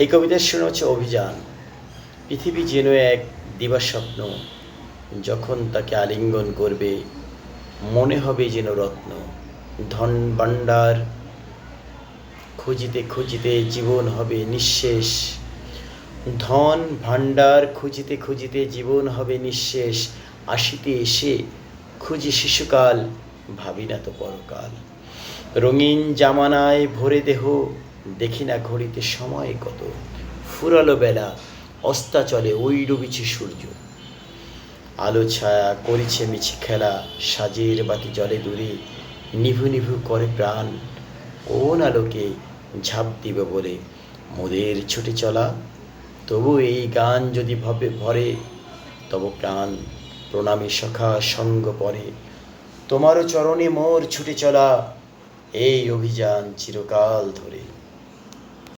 এই কবিতার শুনে হচ্ছে অভিযান। পৃথিবী যেন এক দিবাস্বপ্ন যখন তাকে আলিঙ্গন করবে, মনে হবে যেন রত্ন। ধন ভাণ্ডার খুঁজিতে খুঁজিতে জীবন হবে নিঃশেষ। ধন ভাণ্ডার খুঁজিতে খুঁজিতে জীবন হবে নিঃশেষ। আসিতে এসে খুঁজি শিশুকাল, ভাবি না তো পরকাল। রঙিন জামানায় ভরে দেহ দেখি না ঘড়িতে সময় কত। ফুরালো বেলা অস্তাচলে ওই ডুবিছে সূর্য। আলো ছায়া, করিছে মিছে খেলা, সাজের বাতি জলে দূরে, নিভু নিভু করে প্রাণ। কোন আলোকে ঝাঁপ দিবে বলে মোদের ছুটে চলা? তবু এই গান যদি ভবে, ভরে, তব প্রাণ প্রণামী সখা সঙ্গ পরে। তোমারও চরণে মোর ছুটে চলা, এই অভিযান চিরকাল ধরে।